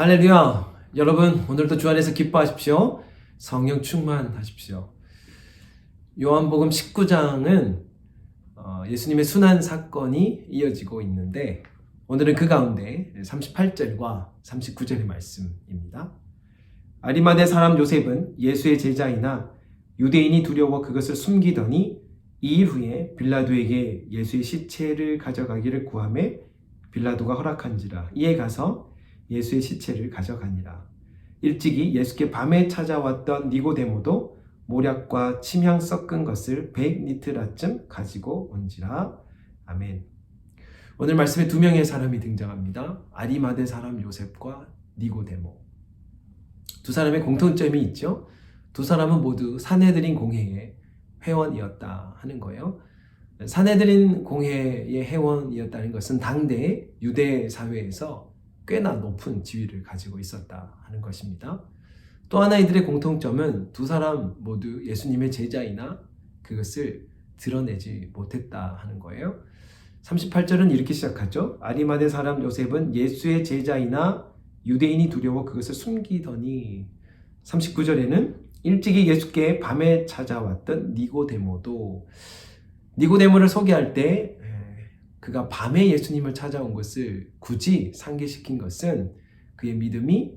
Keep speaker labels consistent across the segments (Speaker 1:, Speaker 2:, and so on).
Speaker 1: 할렐루야! 여러분, 오늘도 주 안에서 기뻐하십시오. 성령 충만하십시오. 요한복음 19장은 어, 예수님의 순환 사건이 이어지고 있는데, 오늘은 그 가운데 38절과 39절의 말씀입니다. 아리마대 사람 요셉은 예수의 제자이나 유대인이 두려워 그것을 숨기더니 이일 후에 빌라도에게 예수의 시체를 가져가기를 구함에 빌라도가 허락한지라 이에 가서 예수의 시체를 가져가니라. 일찍이 예수께 밤에 찾아왔던 니고데모도 모략과 침향 섞은 것을 100리트라쯤 가지고 온지라. 아멘. 오늘 말씀에 두 명의 사람이 등장합니다. 아리마대 사람 요셉과 니고데모. 두 사람의 공통점이 있죠. 두 사람은 모두 사내들인 공회의 회원이었다 하는 거예요. 사내들인 공회의 회원이었다는 것은 당대 유대 사회에서 꽤나 높은 지위를 가지고 있었다 하는 것입니다. 또 하나 이들의 공통점은 두 사람 모두 예수님의 제자이나 그것을 드러내지 못했다 하는 거예요. 38절은 이렇게 시작하죠. 아리마대 사람 요셉은 예수의 제자이나 유대인이 두려워 그것을 숨기더니 39절에는 일찍이 예수께 밤에 찾아왔던 니고데모도 니고데모를 소개할 때 그가 밤에 예수님을 찾아온 것을 굳이 상기시킨 것은 그의 믿음이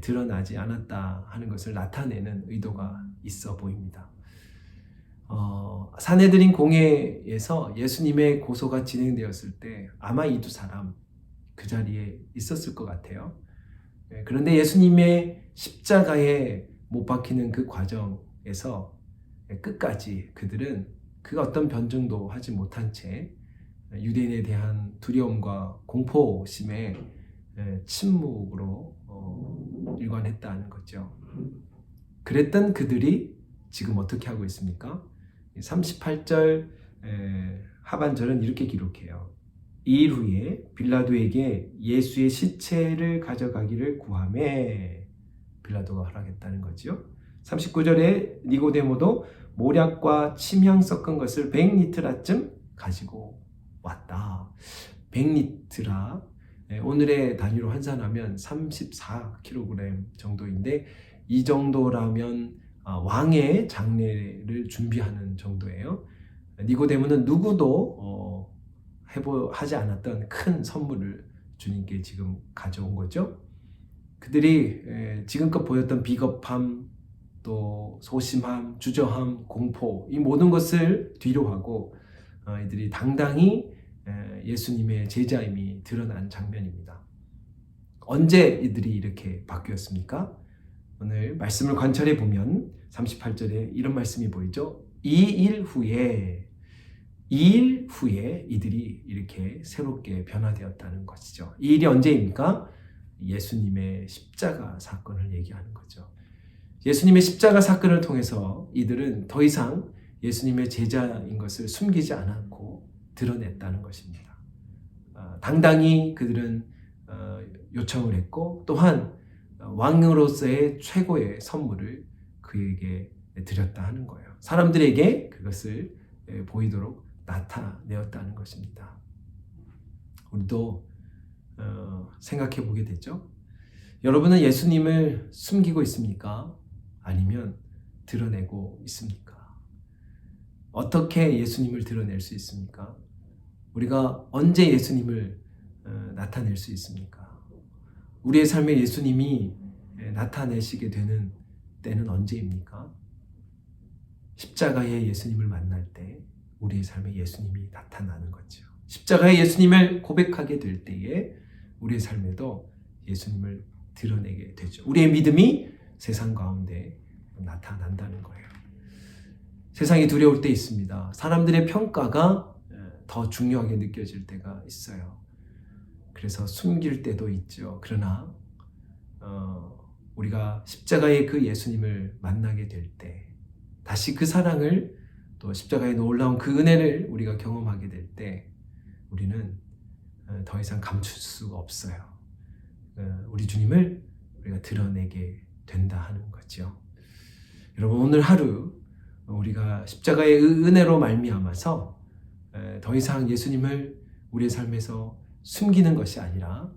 Speaker 1: 드러나지 않았다 하는 것을 나타내는 의도가 있어 보입니다. 어, 사내들인 공회에서 예수님의 고소가 진행되었을 때 아마 이 두 사람 그 자리에 있었을 것 같아요. 그런데 예수님의 십자가에 못 박히는 그 과정에서 끝까지 그들은 그 어떤 변증도 하지 못한 채 유대인에 대한 두려움과 공포심에 침묵으로 어, 일관했다는 거죠. 그랬던 그들이 지금 어떻게 하고 있습니까? 38절 하반절은 이렇게 기록해요. 이일 후에 빌라도에게 예수의 시체를 가져가기를 구함에 빌라도가 허락했다는 거죠. 39절에 니고데모도 모략과 침향 섞은 것을 100리트라쯤 가지고 왔다. 100리트라 오늘의 단위로 환산하면 34kg 정도인데 이 정도라면 왕의 장례를 준비하는 정도예요. 니고데모는 누구도 어, 해보 하지 않았던 큰 선물을 주님께 지금 가져온 거죠. 그들이 지금껏 보였던 비겁함, 또 소심함, 주저함, 공포 이 모든 것을 뒤로하고 어, 이들이 당당히 예수님의 제자임이 드러난 장면입니다. 언제 이들이 이렇게 바뀌었습니까? 오늘 말씀을 관찰해 보면 38절에 이런 말씀이 보이죠. 이 일 후에 이 일 후에 이들이 이렇게 새롭게 변화되었다는 것이죠. 이 일이 언제입니까? 예수님의 십자가 사건을 얘기하는 거죠. 예수님의 십자가 사건을 통해서 이들은 더 이상 예수님의 제자인 것을 숨기지 않았고 드러냈다는 것입니다. 당당히 그들은 어, 요청을 했고 또한 왕으로서의 최고의 선물을 그에게 드렸다 하는 거예요. 사람들에게 그것을 보이도록 나타내었다는 것입니다. 우리도 어, 생각해 보게 되죠. 여러분은 예수님을 숨기고 있습니까? 아니면 드러내고 있습니까? 어떻게 예수님을 드러낼 수 있습니까? 우리가 언제 예수님을 어, 나타낼 수 있습니까? 우리의 삶에 예수님이 나타내시게 되는 때는 언제입니까? 십자가에 예수님을 만날 때 우리의 삶에 예수님이 나타나는 거죠. 십자가에 예수님을 고백하게 될 때에 우리의 삶에도 예수님을 드러내게 되죠. 우리의 믿음이 세상 가운데 나타난다는 거예요. 세상이 두려울 때 있습니다. 사람들의 평가가 더 중요하게 느껴질 때가 있어요. 그래서 숨길 때도 있죠. 그러나 어, 우리가 십자가의 그 예수님을 만나게 될 때, 다시 그 사랑을 또 십자가의 놀라운 그 은혜를 우리가 경험하게 될 때, 우리는 어, 더 이상 감출 수가 없어요. 어, 우리 주님을 우리가 드러내게 된다 하는 거죠. 여러분 오늘 하루 우리가 십자가의 은혜로 말미암아서 더 이상 예수님을 우리의 삶에서 숨기는 것이 아니라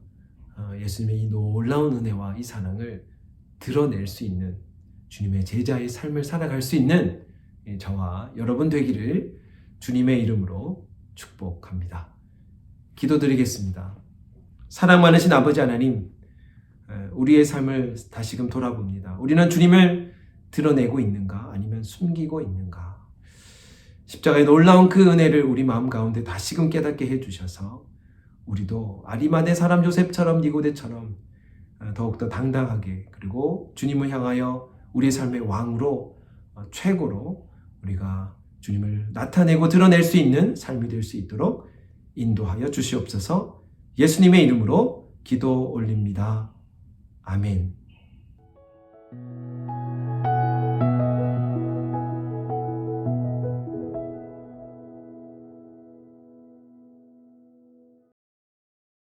Speaker 1: 어, 예수님의 이 놀라운 은혜와 이 사랑을 드러낼 수 있는 주님의 제자의 삶을 살아갈 수 있는 이 저와 여러분 되기를 주님의 이름으로 축복합니다. 기도드리겠습니다. 사랑 많으신 아버지 하나님, 에, 우리의 삶을 다시금 돌아봅니다. 우리는 주님을 드러내고 있는가 아니면 숨기고 있는가? 십자가의 놀라운 그 은혜를 우리 마음 가운데 다시금 깨닫게 해주셔서 우리도 아리마대 사람 요셉처럼 니고데처럼 어, 더욱더 당당하게 그리고 주님을 향하여 우리의 삶의 왕으로 어, 최고로 우리가 주님을 나타내고 드러낼 수 있는 삶이 될 수 있도록 인도하여 주시옵소서 예수님의 이름으로 기도 올립니다. 아멘.